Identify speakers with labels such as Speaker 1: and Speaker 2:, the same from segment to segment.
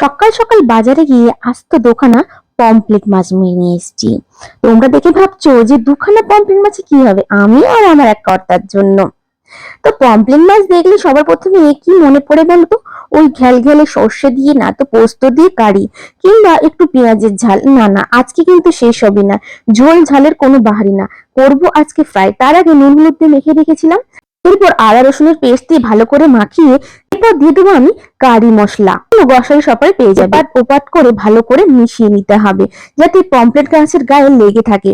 Speaker 1: সকাল সকাল বাজারে গিয়ে আস্ত দোকানা পমপ্লেট মাছ নিয়ে এসেছি। তোমরা দেখে ভাবছ যে দুখানা পমপ্লেট মাছে কি হবে? আমি আর আমার এক কর্তার জন্য। তো পমপ্লেট মাছ দেখলে সবার প্রথমে কি মনে পড়ে গেল তো? ওই ঘ্যাল ঘ্যালে সর্ষে দিয়ে, না তো পোস্ত দিয়ে কারি, কিংবা একটু পেঁয়াজের ঝাল। না না, আজকে কিন্তু শেষ হবে না। ঝোল ঝালের কোনো বাহারি না। করব আজকে ফ্রাই তার আগে নুন হলুদ দিয়ে মেখে রেখেছিলাম। এরপর আদা রসুনের পেস্ট দিয়ে ভালো করে মাখিয়ে এরপর দিয়ে দেবো আমি কারি মশলা। গসাই সপারে পেয়ে যাবে। আর ওপাট করে ভালো করে মিশিয়ে নিতে হবে, যাতে পমপ্লেট গাছের গায়ে লেগে থাকে।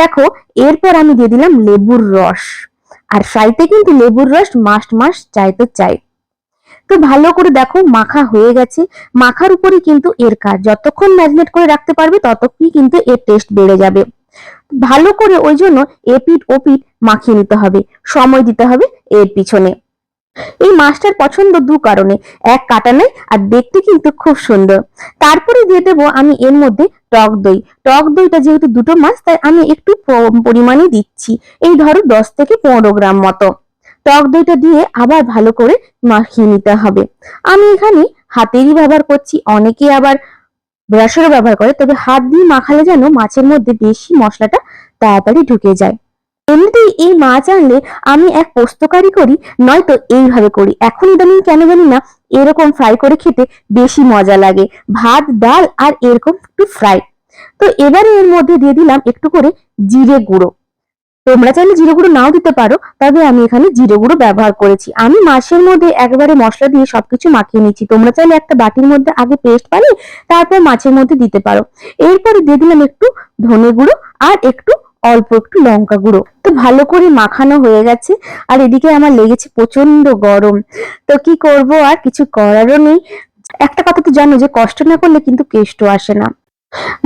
Speaker 1: দেখো, এরপর আমি দিয়ে দিলাম লেবুর রস। আর ফ্রাইতে কিন্তু লেবুর রস মাস্ট মাস্ট চাই তো চাই। তো ভালো করে দেখো, মাখা হয়ে গেছে। মাখার উপরে কিন্তু এর কাজ। যতক্ষণ ম্যারিনেট করে রাখতে পারবে, ততক্ষণই কিন্তু এর টেস্ট বেড়ে যাবে। ভালো করে ওই জন্য এপিট ওপিট মাখিয়ে নিতে হবে। সময় দিতে হবে এর পিছনে। এই মাছটার পছন্দ দু কারণে। এক কাটা নেই আর দেখতে কিন্তু খুব সুন্দর। তারপরে দিয়ে দেবো আমি এর মধ্যে টক দই। টক দইটা যেহেতু দুটো মাছ, তাই আমি একটু পরিমাণে দিচ্ছি। এই ধরো দশ থেকে পনেরো গ্রাম মতো। টক দইটা দিয়ে আবার ভালো করে মাখিয়ে নিতে হবে। আমি এখানে হাতেরই ব্যবহার করছি, অনেকে আবার ব্রাশেরও ব্যবহার করে, তবে হাত দিয়ে মাখালে যেন মাছের মধ্যে বেশি মশলাটা তাড়াতাড়ি ঢুকে যায়। এমনিতেই এই মাছ আনলে আমি এক পোস্তকারি করি, নয়তো এইভাবে করি। এখন ইদানিং কেন জানি না এরকম ফ্রাই করে খেতে বেশি মজা লাগে। ভাত, ডাল আর এরকম একটু ফ্রাই তো এবারে এর মধ্যে দিয়ে দিলাম একটু করে জিরে গুঁড়ো। তোমরা চাইলে জিরে গুঁড়ো নাও দিতে পারো, তবে আমি এখানে জিরে গুঁড়ো ব্যবহার করেছি। আমি মাছের মধ্যে একবারে মশলা দিয়ে সবকিছু মাখিয়ে নিচ্ছি তোমরা চাইলে একটা বাটির মধ্যে আগে পেস্ট বানিয়ে তারপর মাছের মধ্যে দিতে পারো। এরপরে দিয়ে দিলাম একটু ধনে গুঁড়ো আর একটু অল্প একটু লঙ্কা গুঁড়ো। তো ভালো করে মাখানো হয়ে গেছে, আর এদিকে আমার লেগেছে প্রচণ্ড গরম। তো কি করব আর কিছু করারও নেই। একটা কথা তো জানো যে, কষ্ট না করলে কিন্তু কেষ্ট আসে না।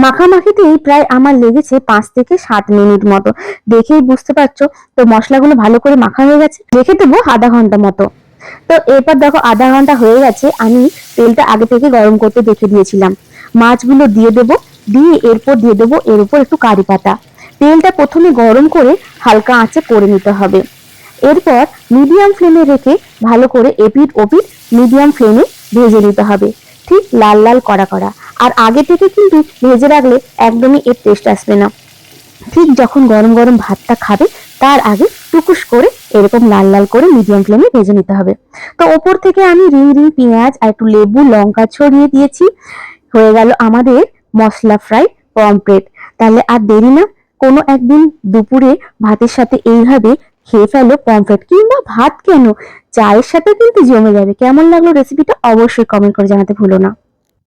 Speaker 1: মাখামাখিতেই প্রায় আমার লেগেছে পাঁচ থেকে সাত মিনিট মতো। দেখেই বুঝতে পারছ, তো মশলাগুলো ভালো করে মাখা হয়ে গেছে। রেখে দেবো আধা ঘণ্টা মতো। তো এরপর দেখো আধা ঘণ্টা হয়ে গেছে, আমি তেলটা আগে থেকে গরম করতে দেখে দিয়েছিলাম। মাছগুলো দিয়ে দেবো, দিয়ে এরপর দিয়ে দেবো এর উপর একটু কারি পাতা। তেলটা প্রথমে গরম করে হালকা আঁচে করে নিতে হবে। এরপর মিডিয়াম ফ্লেমে রেখে ভালো করে এপিট ওপিট মিডিয়াম ফ্লেমে ভেজে নিতে হবে। ঠিক লাল লাল করা করা আর আগে থেকে কিন্তু ভেজে রাখলে একদমই এর টেস্ট আসবে না। ঠিক যখন গরম গরম ভাতটা খাবে, তার আগে টুকুস করে এরকম লাল লাল করে মিডিয়াম ফ্লেমে ভেজে নিতে হবে। তো ওপর থেকে আমি রিং রিং পেঁয়াজ আর একটু লেবু, লঙ্কা ছড়িয়ে দিয়েছি। হয়ে গেল আমাদের মশলা ফ্রাই পমপ্লেট তাহলে আর দেরি না কোনো একদিন দুপুরে ভাতের সাথে এইভাবে খেয়ে ফেলো পমফ্রেট কিংবা ভাত কেন? চায়ের সাথে কিন্তু জমে যাবে। কেমন লাগল রেসিপিটা অবশ্যই কমেন্ট করে জানাতে ভুলো না।